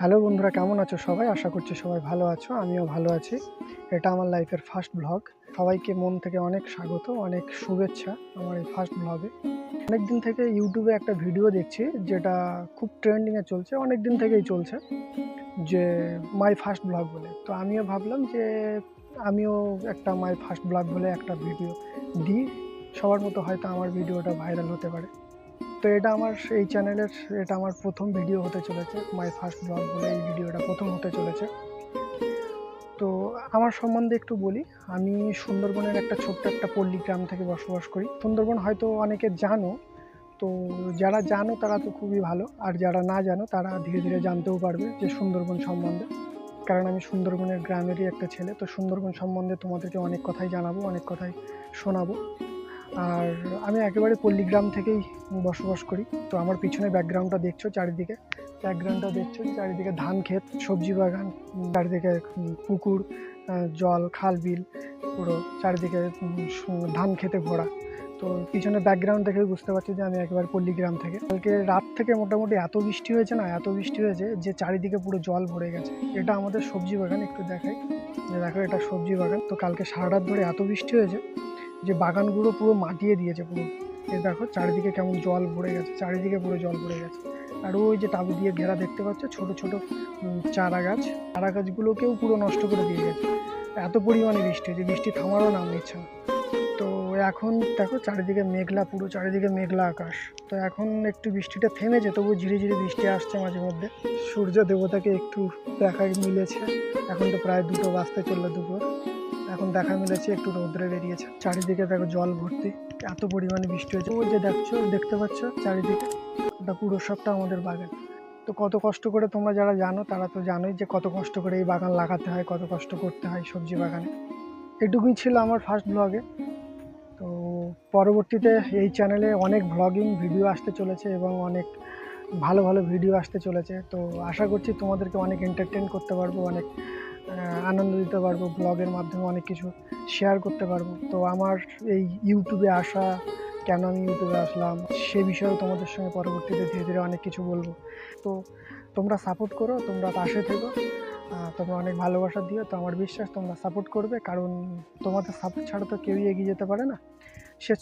Hello বন্ধুরা, কেমন আছো সবাই? আশা করছি সবাই ভালো আছো, আমিও ভালো আছি। এটা আমার লাইফের ফার্স্ট ব্লগ। সবাইকে মন থেকে অনেক স্বাগত, অনেক শুভেচ্ছা আমার এই ফার্স্ট ব্লগে। অনেক দিন থেকে ইউটিউবে একটা ভিডিও দেখছি, যেটা খুব ট্রেন্ডিংয়ে চলছে অনেক দিন থেকেই চলছে, যে মাই ফার্স্ট ব্লগ বলে। তো আমিও ভাবলাম যে আমিও একটা মাই ফার্স্ট ব্লগ বলে একটা ভিডিও দিই। সবার মতো হয়তো আমার ভিডিওটা ভাইরাল হতে পারে। তো এটা আমার এই চ্যানেলের এটা আমার প্রথম ভিডিও হতে চলেছে মাই ফার্স্ট ব্লগ বলে এই ভিডিওটা প্রথম হতে চলেছে। তো আমার সম্বন্ধে একটু বলি, আমি সুন্দরবনের একটা ছোট্ট একটা পল্লী গ্রাম থেকে বসবাস করি। সুন্দরবন হয়তো অনেকে জানো, তো যারা জানো তারা তো খুবই ভালো, আর যারা না জানো তারা ধীরে ধীরে জানতেও পারবে যে সুন্দরবন সম্বন্ধে। কারণ আমি সুন্দরবনের গ্রামেরই একটা ছেলে, তো সুন্দরবন সম্বন্ধে তোমাদেরকে অনেক কথাই জানাব, অনেক কথাই শোনাবো। আর আমি একেবারে পল্লীগ্রাম থেকেই বসবাস করি। তো আমার পিছনে ব্যাকগ্রাউন্ডটা দেখছ চারিদিকে। ব্যাকগ্রাউন্ডটা দেখছ চারিদিকে ধান ক্ষেত, সবজি বাগান, চারিদিকে পুকুর জল, খাল, বিল, পুরো চারিদিকে ধান খেতে ভরা। তো পিছনে ব্যাকগ্রাউন্ড দেখে বুঝতে পারছি যে আমি একেবারে পল্লীগ্রাম থেকে। কালকে রাত থেকে মোটামুটি এত বৃষ্টি হয়েছে না, এত বৃষ্টি হয়েছে যে চারিদিকে পুরো জল ভরে গেছে। এটা আমাদের সবজি বাগান, একটু দেখাই। যে দেখো এটা সবজি বাগান। তো কালকে সারা রাত ধরে এত বৃষ্টি হয়েছে যে বাগানগুলো পুরো মাটিয়ে দিয়েছে পুরো। এই দেখো, চারিদিকে কেমন জল ভরে গেছে, চারিদিকে পুরো জল ভরে গেছে। আর ওই যে তাবু দিয়ে ঘেরা দেখতে পাচ্ছ, ছোট ছোট চারা গাছ। চারা গাছগুলোকেও পুরো নষ্ট করে দিয়ে গেছে। এত পরিমাণে বৃষ্টি হয়েছে বৃষ্টি থামারও নাম নিচ্ছে তো এখন দেখো, চারিদিকে মেঘলা পুরো, চারিদিকে মেঘলা আকাশ। তো এখন একটু বৃষ্টিটা থেমেছে তবু ঝিরে ধীরে বৃষ্টি আসছে মাঝে মধ্যে। সূর্য দেবতাকে একটু দেখা মিলেছে। এখন তো প্রায় দুটো বাজতে চলল দুপুর। এখন দেখা মিলেছে, একটু রৌদ্রে বেরিয়েছে। চারিদিকে দেখো জল ভর্তি, এত পরিমাণে বৃষ্টি হয়েছে। ওই যে দেখছ, দেখতে পাচ্ছ চারিদিকে? ওটা পুরো সবটা আমাদের বাগান। তো কত কষ্ট করে তোমরা যারা জানো, তারা তো জানোই যে কত কষ্ট করে এই বাগান লাগাতে হয়, কত কষ্ট করতে হয় সবজি বাগানে। এটুকুই ছিল আমার ফার্স্ট ব্লগে তো পরবর্তীতে এই চ্যানেলে অনেক ব্লগিং ভিডিও আসতে চলেছে এবং অনেক ভালো ভালো ভিডিও আসতে চলেছে। তো আশা করছি তোমাদেরকে অনেক এন্টারটেন করতে পারব, অনেক আনন্দ দিতে পারব ব্লগের মাধ্যমে অনেক কিছু শেয়ার করতে পারব। তো আমার এই ইউটিউবে আসা, কেন আমি ইউটিউবে আসলাম, সে বিষয়েও তোমাদের সঙ্গে পরবর্তীতে ধীরে ধীরে অনেক কিছু বলব। তো তোমরা সাপোর্ট করো, তোমরা পাশে থেকো তোমরা অনেক ভালোবাসা দিও, তো আমার বিশ্বাস তোমরা সাপোর্ট করবে, কারণ তোমাদের সাপোর্ট ছাড়া তো কেউই এগিয়ে যেতে পারে না। সে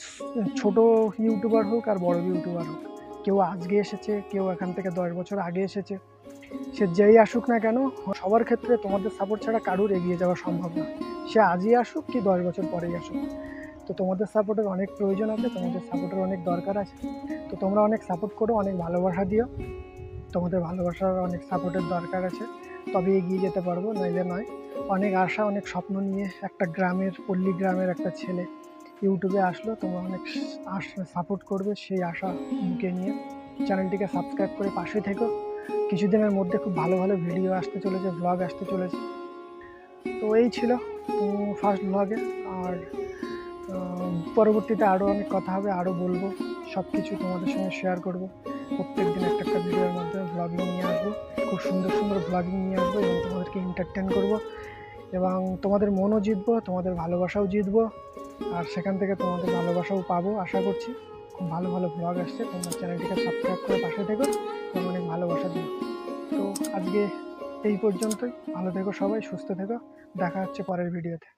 ছোট ইউটিউবার হোক আর বড় ইউটিউবার হোক। কেউ আজকে এসেছে, কেউ এখান থেকে দশ বছর আগে এসেছে। সে যেই আসুক না কেন, সবার ক্ষেত্রে তোমাদের সাপোর্ট ছাড়া কারুর এগিয়ে যাওয়া সম্ভব না। সে আজই আসুক কি দশ বছর পরেই আসুক। তো তোমাদের সাপোর্টের অনেক প্রয়োজন আছে, তোমাদের সাপোর্টের অনেক দরকার আছে। তো তোমরা অনেক সাপোর্ট করো, অনেক ভালোবাসা দিও। তোমাদের ভালোবাসার অনেক সাপোর্টের দরকার আছে। তবে এগিয়ে যেতে পারব, নইলে নয়। অনেক আশা, অনেক স্বপ্ন নিয়ে একটা গ্রামের, পল্লী গ্রামের একটা ছেলে ইউটিউবে আসলো, তোমরা অনেক সাপোর্ট করবে সেই আশা বুকে নিয়ে। চ্যানেলটিকে সাবস্ক্রাইব করে পাশে থেকো। কিছুদিনের মধ্যে খুব ভালো ভালো ভিডিও আসতে চলেছে ব্লগ আসতে চলেছে। তো এই ছিল ফার্স্ট ব্লগে আর পরবর্তীতে আরও অনেক কথা হবে আরও বলব। সব কিছু তোমাদের সঙ্গে শেয়ার করব। প্রত্যেক দিন একটা একটা ভিডিওর মাধ্যমে ব্লগিং নিয়ে আসব। খুব সুন্দর সুন্দর ব্লগিং নিয়ে আসব এবং তোমাদেরকে এন্টারটেন করব। এবং তোমাদের মনও জিতবো, তোমাদের ভালোবাসাও জিতবো, আর সেখান থেকে তোমাদের ভালোবাসাও পাবো, আশা করছি। খুব ভালো ভালো ব্লগ আসছে, তোমরা চ্যানেলটিকে সাবস্ক্রাইব করে পাশে থেকো তোমার অনেক ভালোবাসা দিও। তো আজকে এই পর্যন্তই, ভালো থেকো সবাই, সুস্থ থেকো, দেখা হচ্ছে পরের ভিডিওতে